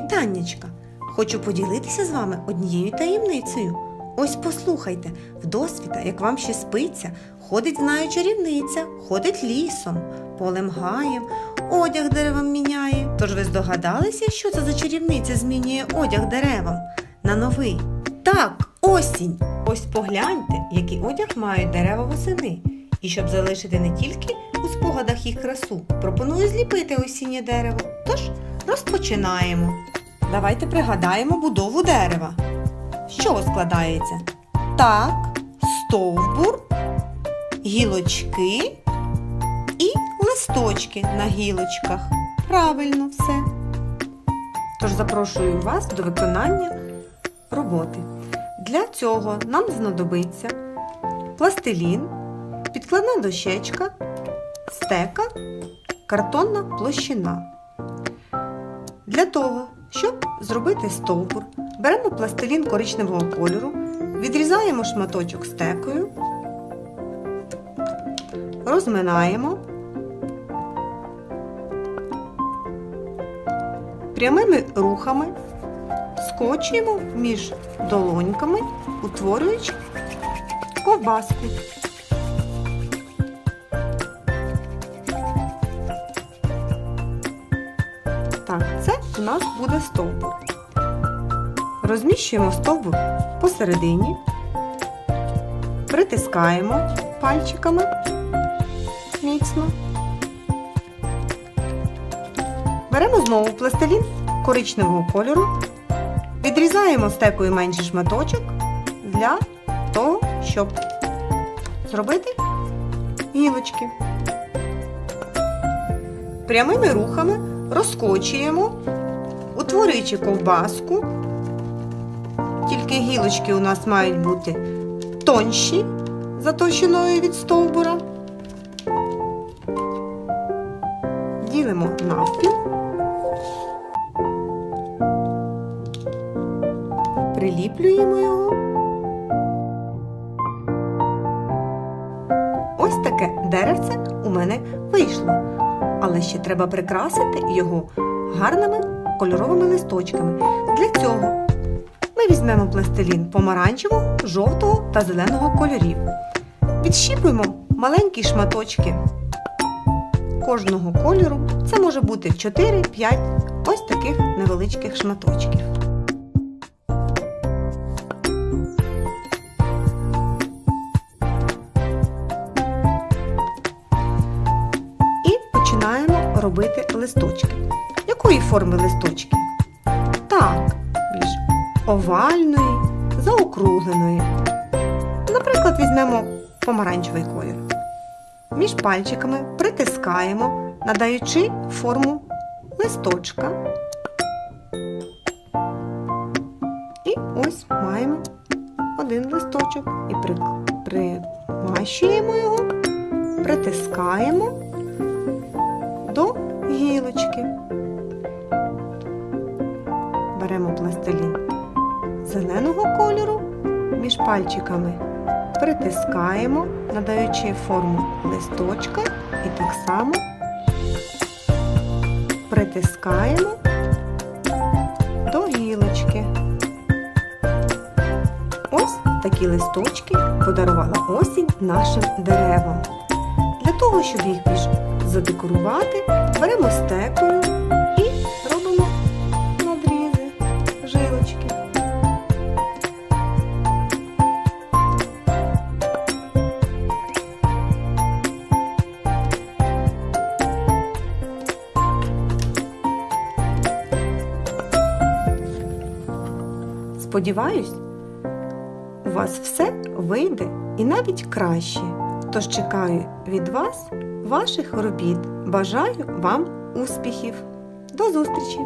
Вітаннячка! Хочу поділитися з вами однією таємницею. Ось послухайте, в досвіта, як вам ще спиться, ходить знаю чарівниця, ходить лісом, полем гаєм, одяг деревам міняє. Тож ви здогадалися, що це за чарівниця змінює одяг деревам на новий? Так, осінь! Ось погляньте, який одяг мають дерева восени. І щоб залишити не тільки у спогадах їх красу, пропоную зліпити осіннє дерево. Тож розпочинаємо. Давайте пригадаємо будову дерева. З чого складається? Так, стовбур, гілочки і листочки на гілочках. Правильно все. Тож запрошую вас до виконання роботи. Для цього нам знадобиться пластилін, підкладна дощечка, стека, картонна площина. Для того, щоб зробити стовбур, беремо пластилін коричневого кольору, відрізаємо шматочок стекою, розминаємо, прямими рухами скочуємо між долоньками, утворюючи ковбаску. Так, це у нас буде стовбур. Розміщуємо стовбур посередині, притискаємо пальчиками міцно. Беремо знову пластилін коричневого кольору, відрізаємо стекою менший шматочок для того, щоб зробити гілочки. Прямими рухами розкочуємо, утворюючи ковбаску. Тільки гілочки у нас мають бути тонші за товщиною від стовбура. Ділимо навпіл. Приліплюємо його. Ось таке деревце у мене вийшло. Але ще треба прикрасити його гарними кольоровими листочками. Для цього ми візьмемо пластилін помаранчевого, жовтого та зеленого кольорів. Відщіпуємо маленькі шматочки кожного кольору. Це може бути 4-5 ось таких невеличких шматочків. Починаємо робити листочки. Якої форми листочки? Так, більш овальної, заокругленої. Наприклад, візьмемо помаранчевий колір. Між пальчиками притискаємо, надаючи форму листочка. І ось маємо один листочок і примащуємо його, притискаємо Беремо пластилін зеленого кольору між пальчиками, притискаємо, надаючи форму листочка і так само притискаємо до гілочки. Ось такі листочки подарувала осінь нашим деревам. Для того, щоб їх більш задекорувати, беремо стекою і робимо Сподіваюсь, у вас все вийде і навіть краще. Тож чекаю від вас ваших робіт. Бажаю вам успіхів. До зустрічі!